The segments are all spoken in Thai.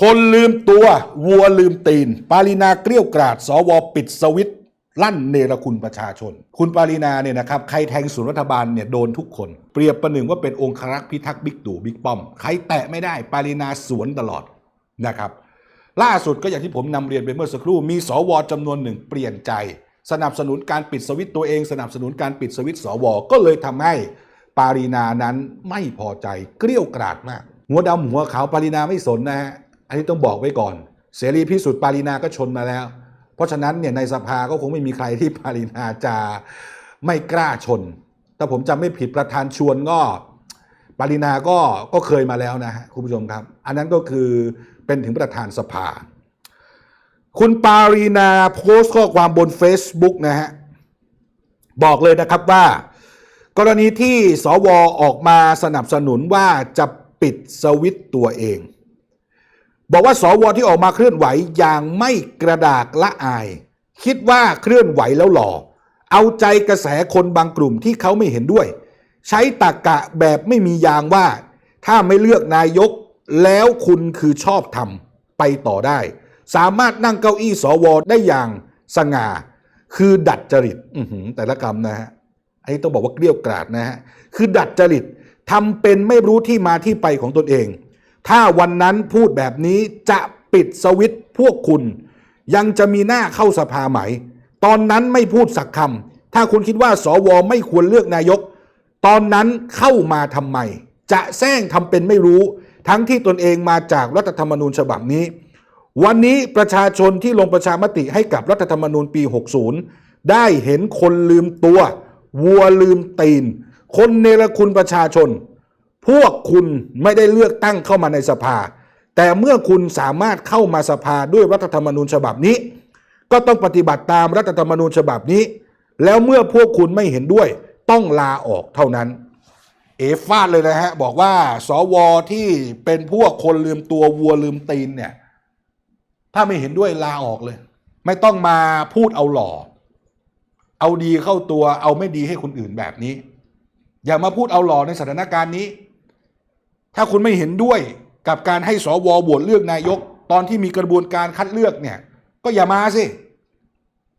คนลืมตัววัวลืมตีน ปารีนาเกลี้ยวกราด สวปิดสวิตลั่นเนรคุณประชาชน คุณปารีนาเนี่ยนะครับใครแทงศูนย์รัฐบาลเนี่ยโดนทุกคน เปรียบประหนึ่งว่าเป็นองครักษ์พิทักษ์บิ๊กตู่บิ๊กป้อม ใครแตะไม่ได้ ปารีนาสวนตลอดนะครับ ล่าสุดก็อย่างที่ผมนำเรียนไปเมื่อสักครู่มีสวจำนวนหนึ่งเปลี่ยนใจ สนับสนุนการปิดสวิตตัวเอง สนับสนุนการปิดสวิตสวก็เลยทำให้ปารีนานั้นไม่พอใจเกลี้ยวกราดมาก หัวดำหัวขาวปารีนาไม่สนนะฮะ อันนี้ต้องบอกไว้ก่อน เสรีพิสุทธิ์ปารีนาก็ชนมาแล้ว เพราะฉะนั้นเนี่ยในสภาก็คงไม่มีใครที่ปารีนาจะไม่กล้าชน ถ้าผมจำไม่ผิดประธานชวนก็ปารินาก็ก็เคยมาแล้วนะคุณผู้ชมครับ อันนั้นก็คือเป็นถึงประธานสภา คุณปารีนาโพสต์ข้อความบน Facebook นะฮะบอกเลยนะครับว่า กรณีที่สวออกมาสนับสนุนว่าจะปิดสวิตตัวเอง บอกว่าสวที่ออกมาเคลื่อนไหวอย่างไม่กระดากละอาย คิดว่าเคลื่อนไหวแล้วหล่อ เอาใจกระแสคนบางกลุ่มที่เขาไม่เห็นด้วย ใช้ตรกกะแบบไม่มียางว่า ถ้าไม่เลือกนายกแล้วคุณคือชอบทำไปต่อได้ สามารถนั่งเก้าอี้สวได้อย่างสง่า คือดัดจริตแต่ละคำนะฮะอันนี้ต้องบอกว่าเกลี้ยวกราดนะฮะคือดัดจริตทำเป็นไม่รู้ที่มาที่ไปของตนเอง ถ้าวันนั้นพูดแบบนี้จะปิดสวิตพวกคุณ ยังจะมีหน้าเข้าสภาไหม ตอนนั้นไม่พูดสักคำถ้าคุณคิดว่าสวไม่ควรเลือกนายก ตอนนั้นเข้ามาทำไม จะแซงทำเป็นไม่รู้ ทั้งที่ตนเองมาจากรัฐธรรมนูญฉบับนี้ วันนี้ประชาชนที่ลงประชามติให้กับรัฐธรรมนูญปี 60 ได้เห็นคนลืมตัว วัวลืมตีน คนเนรคุณประชาชน พวกคุณไม่ได้เลือกตั้งเข้ามาในสภา แต่เมื่อคุณสามารถเข้ามาสภาด้วยรัฐธรรมนูญฉบับนี้ ก็ต้องปฏิบัติตามรัฐธรรมนูญฉบับนี้ แล้วเมื่อพวกคุณไม่เห็นด้วย ต้องลาออกเท่านั้น เอฟาดเลยนะฮะ บอกว่าสวที่เป็นพวกคนลืมตัววัวลืมตีนเนี่ยถ้าไม่เห็นด้วยลาออกเลย ไม่ต้องมาพูดเอาหล่อ เอาดีเข้าตัวเอาไม่ดีให้คนอื่นแบบนี้ อย่ามาพูดเอาหล่อในสถานการณ์นี้ ถ้าคุณไม่เห็นด้วยกับการให้สวโหวตเลือกนายก ตอนที่มีกระบวนการคัดเลือกเนี่ย ก็อย่ามาสิ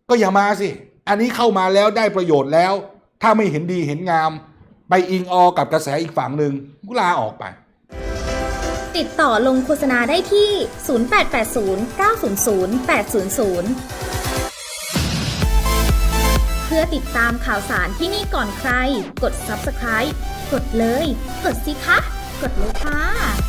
ก็อย่ามาสิ อันนี้เข้ามาแล้วได้ประโยชน์แล้ว ถ้าไม่เห็นดีเห็นงาม ไปอิงออกับกระแสอีกฝั่งหนึ่งก็ลาออกไป ติดต่อลงโฆษณาได้ที่ 0880 900 800เพื่อติดตามข่าวสารที่นี่ก่อนใคร กด subscribe กดเลย กดสิคะ กดเลยค่ะ